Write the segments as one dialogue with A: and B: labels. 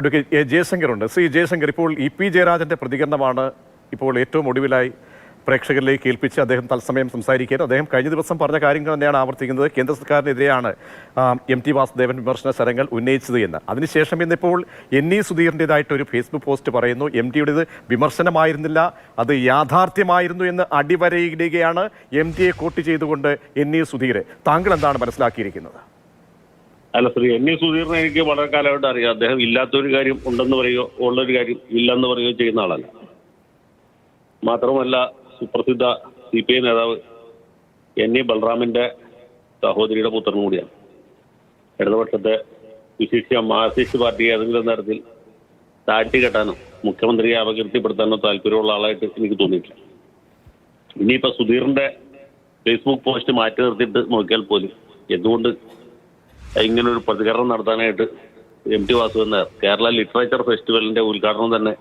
A: Advocate A Jaishankar ഉണ്ട്. ശ്രീ ജയശങ്കർ ഇപ്പോൾ E P ജയരാജന്റെ പ്രതികരണമാണ് ഇപ്പോൾ ഏറ്റവും ഒടുവിലായി പ്രേക്ഷകരിലേക്ക് ഏൽപ്പിച്ച് അദ്ദേഹം തത്സമയം സംസാരിക്കുകയും അദ്ദേഹം കഴിഞ്ഞ ദിവസം പറഞ്ഞ കാര്യങ്ങൾ തന്നെയാണ് ആവർത്തിക്കുന്നത്. കേന്ദ്ര സർക്കാരിനെതിരെയാണ് എം ടി വാസുദേവൻ വിമർശന സ്ഥലങ്ങൾ ഉന്നയിച്ചത് എന്ന്. അതിനുശേഷം ഇന്നിപ്പോൾ എൻ ഇ സുധീറിന്റെതായിട്ട് ഒരു ഫേസ്ബുക്ക് പോസ്റ്റ് പറയുന്നു. എം ടിയുടേത് വിമർശനമായിരുന്നില്ല അത് യാഥാർത്ഥ്യമായിരുന്നു എന്ന് അടിവരയിടുകയാണ് എം ടിയെ കോട്ട് ചെയ്തുകൊണ്ട് എൻ ഇ സുധീർ. താങ്കൾ എന്താണ് മനസ്സിലാക്കിയിരിക്കുന്നത്?
B: അല്ല ശ്രീ എൻ സുധീറിനെ എനിക്ക് വളരെ കാലമായിട്ട് അറിയാം. അദ്ദേഹം ഇല്ലാത്തൊരു കാര്യം ഉണ്ടെന്ന് പറയുകയോ ഉള്ളൊരു കാര്യം ഇല്ലെന്ന് പറയുകയോ ചെയ്യുന്ന ആളല്ല. മാത്രമല്ല സുപ്രസിദ്ധ സി പി ഐ നേതാവ് എൻ ഇ ബൽറാമിന്റെ സഹോദരിയുടെ പുത്രൻ കൂടിയാണ്. ഇടതുപക്ഷത്തെ വിശിഷ്യ മാർക്സിസ്റ്റ് പാർട്ടി ഏതെങ്കിലും തരത്തിൽ താഴ്ത്തി കെട്ടാനോ മുഖ്യമന്ത്രിയെ അപകീർത്തിപ്പെടുത്താനോ താല്പര്യമുള്ള ആളായിട്ട് എനിക്ക് തോന്നിയിട്ടില്ല. ഇനിയിപ്പോ സുധീറിന്റെ ഫേസ്ബുക്ക് പോസ്റ്റ് മാറ്റി നിർത്തിയിട്ട് നോക്കിയാൽ പോലും എന്തുകൊണ്ട് ഇങ്ങനെ ഒരു പ്രതികരണം നടത്താനായിട്ട് M T Vasudevan Nair Kerala literature ഫെസ്റ്റിവലിന്റെ ഉദ്ഘാടനം തന്നെ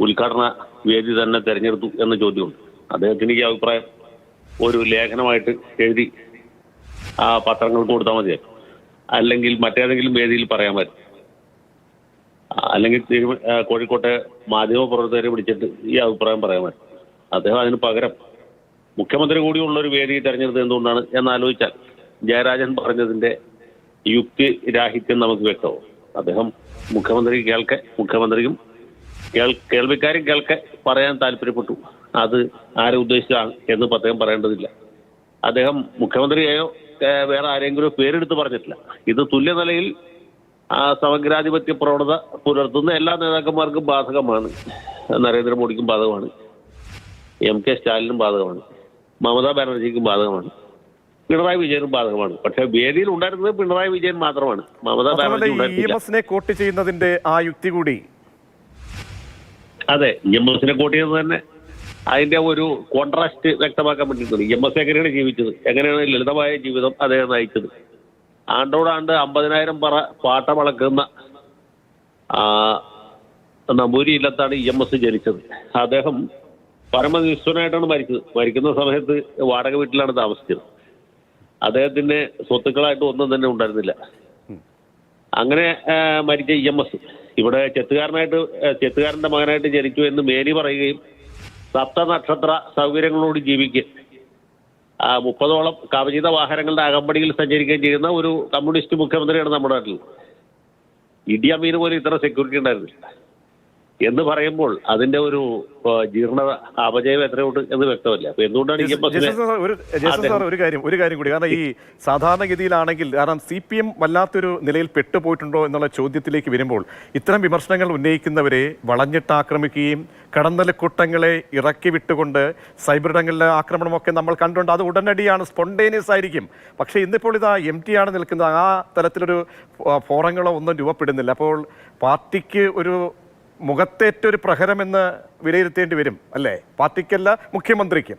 B: ഉദ്ഘാടന വേദി തന്നെ തെരഞ്ഞെടുത്തു എന്ന ചോദ്യമുണ്ട്. അദ്ദേഹത്തിന് ഈ അഭിപ്രായം ഒരു ലേഖനമായിട്ട് എഴുതി ആ പത്രങ്ങൾക്ക് കൊടുത്താൽ മതിയായി അല്ലെങ്കിൽ മറ്റേതെങ്കിലും വേദിയിൽ പറയാൻ പറ്റും. അല്ലെങ്കിൽ കോഴിക്കോട്ടെ മാധ്യമ പ്രവർത്തകരെ വിളിച്ചിട്ട് ഈ അഭിപ്രായം പറയാൻ പറ്റും. അദ്ദേഹം അതിന് പകരം മുഖ്യമന്ത്രി കൂടിയുള്ള ഒരു വേദി തെരഞ്ഞെടുത്തത് എന്തുകൊണ്ടാണ് എന്നാലോചിച്ചാൽ ജയരാജൻ പറഞ്ഞതിന്റെ യുക്തി രാഹിത്യം നമുക്ക് വ്യക്തമാവും. അദ്ദേഹം മുഖ്യമന്ത്രി കേൾക്കെ മുഖ്യമന്ത്രിയും കേൾ കേൾവിക്കാരും കേൾക്കെ പറയാൻ താല്പര്യപ്പെട്ടു. അത് ആരെ ഉദ്ദേശിച്ചാണ് എന്ന് അദ്ദേഹം പറയേണ്ടതില്ല. അദ്ദേഹം മുഖ്യമന്ത്രിയെയോ വേറെ ആരെങ്കിലും പേരെടുത്ത് പറഞ്ഞിട്ടില്ല. ഇത് തുല്യനിലയിൽ സമഗ്രാധിപത്യ പ്രവണത പുലർത്തുന്ന എല്ലാ നേതാക്കന്മാർക്കും ബാധകമാണ്. നരേന്ദ്രമോദിക്കും ബാധകമാണ്. എം കെ സ്റ്റാലിനും ബാധകമാണ്. മമതാ ബാനർജിക്കും ബാധകമാണ്. പിണറായി വിജയൻ ബാധകമാണ്. പക്ഷെ വേദിയിൽ ഉണ്ടായിരുന്നത് പിണറായി വിജയൻ മാത്രമാണ്. മമതാ ബാനർജി
A: കോട്ട് ചെയ്യുന്നതിന്റെ ആ യുക്തി കൂടി?
B: അതെ ഇ എം എസിനെ കൂട്ടിയത് തന്നെ അതിന്റെ ഒരു കോൺട്രാസ്റ്റ് വ്യക്തമാക്കാൻ വേണ്ടിയിട്ടുണ്ട് ഇ എം എസ് എങ്ങനെയാണ് ജീവിച്ചത്? എങ്ങനെയാണ് ലളിതമായ ജീവിതം അദ്ദേഹം നയിച്ചത്? ആണ്ടോടാണ്ട് അമ്പതിനായിരം പറ പാട്ടമളക്കുന്ന ആ, നമ്പൂരി ഇല്ലത്താണ് ഇ എം എസ് ജനിച്ചത്. അദ്ദേഹം പരമനിശ്വരനായിട്ടാണ് മരിച്ചത്. മരിക്കുന്ന സമയത്ത് വാടക വീട്ടിലാണ് താമസിച്ചത്. അദ്ദേഹത്തിന് സ്വത്തുക്കളായിട്ട് ഒന്നും തന്നെ ഉണ്ടായിരുന്നില്ല. അങ്ങനെ മരിച്ച ഇ എം എസ്. ഇവിടെ ചെത്തുകാരനായിട്ട് ചെത്തുകാരന്റെ മകനായിട്ട് ജനിച്ചു എന്ന് മേരി പറയുകയും സപ്ത നക്ഷത്ര സൗകര്യങ്ങളോട് ജീവിക്കുക. ആ മുപ്പതോളം കവചിത വാഹനങ്ങളുടെ അകമ്പടിയിൽ സഞ്ചരിക്കുകയും ചെയ്യുന്ന ഒരു കമ്മ്യൂണിസ്റ്റ് മുഖ്യമന്ത്രിയാണ് നമ്മുടെ നാട്ടിൽ. ഇടിയമീന് പോലും ഇത്ര സെക്യൂരിറ്റി ഉണ്ടായിരുന്നില്ല. എന്ന് പറയുമ്പോൾ അതിന്റെ ഒരു ജീർണ അപജയം എത്രയുണ്ട് എന്ന് വ്യക്തമല്ല. അപ്പൊ എന്തുകൊണ്ടാണ്
A: ഒരു കാര്യം ഒരു കാര്യം കൂടി. കാരണം ഈ സാധാരണഗതിയിലാണെങ്കിൽ കാരണം സി പി എം വല്ലാത്തൊരു നിലയിൽ പെട്ടുപോയിട്ടുണ്ടോ എന്നുള്ള ചോദ്യത്തിലേക്ക് വരുമ്പോൾ ഇത്തരം വിമർശനങ്ങൾ ഉന്നയിക്കുന്നവരെ വളഞ്ഞിട്ട് ആക്രമിക്കുകയും കടന്നലക്കൂട്ടങ്ങളെ ഇറക്കി വിട്ടുകൊണ്ട് സൈബർ ഇടങ്ങളിലെ ആക്രമണമൊക്കെ നമ്മൾ കണ്ടുകൊണ്ട് അത് ഉടനടിയാണ് സ്പോണ്ടേനിയസ് ആയിരിക്കും. പക്ഷേ ഇന്നിപ്പോൾ ഇതാ എം ടി ആണ് നിൽക്കുന്നത്. ആ തരത്തിലൊരു ഫോറങ്ങളോ ഒന്നും രൂപപ്പെടുന്നില്ല. അപ്പോൾ പാർട്ടിക്ക് ഒരു മുഖത്തേറ്റ ഒരു പ്രഹരമെന്ന് വിലയിരുത്തേണ്ടി വരും അല്ലേ? പാർട്ടിക്കല്ല മുഖ്യമന്ത്രിക്ക്.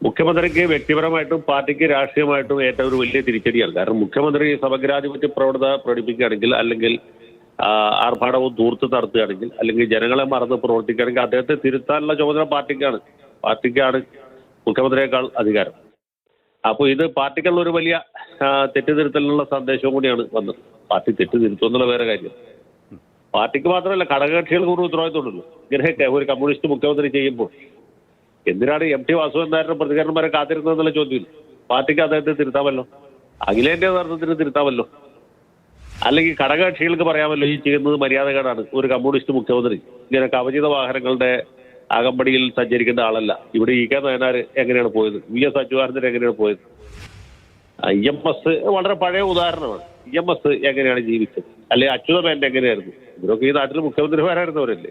B: മുഖ്യമന്ത്രിക്ക് വ്യക്തിപരമായിട്ടും പാർട്ടിക്ക് രാഷ്ട്രീയമായിട്ടും ഏറ്റവും വലിയ തിരിച്ചടിയാണ്. കാരണം മുഖ്യമന്ത്രി സമഗ്രാധിപത്യ പ്രവണത പ്രകടിപ്പിക്കുകയാണെങ്കിൽ അല്ലെങ്കിൽ ആർഭാടവും ദൂർത്ത് നടത്തുകയാണെങ്കിൽ അല്ലെങ്കിൽ ജനങ്ങളെ മറന്ന് പ്രവർത്തിക്കുകയാണെങ്കിൽ അദ്ദേഹത്തെ തിരുത്താനുള്ള ചുമതല പാർട്ടിക്കാണ്. പാർട്ടിക്കാണ് മുഖ്യമന്ത്രിയേക്കാൾ അധികാരം. അപ്പോൾ ഇത് പാർട്ടിക്കുള്ള ഒരു വലിയ ആ, തെറ്റുതിരുത്തലിനുള്ള സന്ദേശവും കൂടിയാണ് വന്നത്. പാർട്ടി തെറ്റ് തിരുത്തുമെന്നുള്ള വേറെ കാര്യം. പാർട്ടിക്ക് മാത്രമല്ല ഘടകകക്ഷികൾക്ക് ഒരു ഉത്തരവാദിത്തമുണ്ടല്ലോ ഇങ്ങനെയൊക്കെ ഒരു കമ്മ്യൂണിസ്റ്റ് മുഖ്യമന്ത്രി ചെയ്യുമ്പോൾ. എന്തിനാണ് എം ടി വാസുദേവൻ നായരുടെ പ്രതികരണം വരെ കാത്തിരുന്നതെന്നുള്ള ചോദ്യം പാർട്ടിക്ക് അദ്ദേഹത്തെ തിരുത്താമല്ലോ. അഖിലേന്ത്യാ നേതൃത്വത്തിന് തിരുത്താമല്ലോ. അല്ലെങ്കിൽ ഘടകകക്ഷികൾക്ക് പറയാമല്ലോ ഈ ചെയ്യുന്നത് മര്യാദകേടാണ്. ഒരു കമ്മ്യൂണിസ്റ്റ് മുഖ്യമന്ത്രി ഇങ്ങനെ കവചിത വാഹനങ്ങളുടെ അകമ്പടിയിൽ സഞ്ചരിക്കേണ്ട ആളല്ല. ഇവിടെ ഇ കെ നയനാർ എങ്ങനെയാണ് പോയത്? വി എസ് അച്യുതാനന്ദൻ എങ്ങനെയാണ് പോയത്? ഇ എം എസ് വളരെ പഴയ ഉദാഹരണമാണ്. ഇ എം എസ് എങ്ങനെയാണ് ജീവിച്ചത്? അല്ലെ അച്യുതമേന്റെ എങ്ങനെയായിരുന്നു? ഇവരൊക്കെ ഈ നാട്ടിൽ മുഖ്യമന്ത്രിമാരായിരുന്നവരല്ലേ?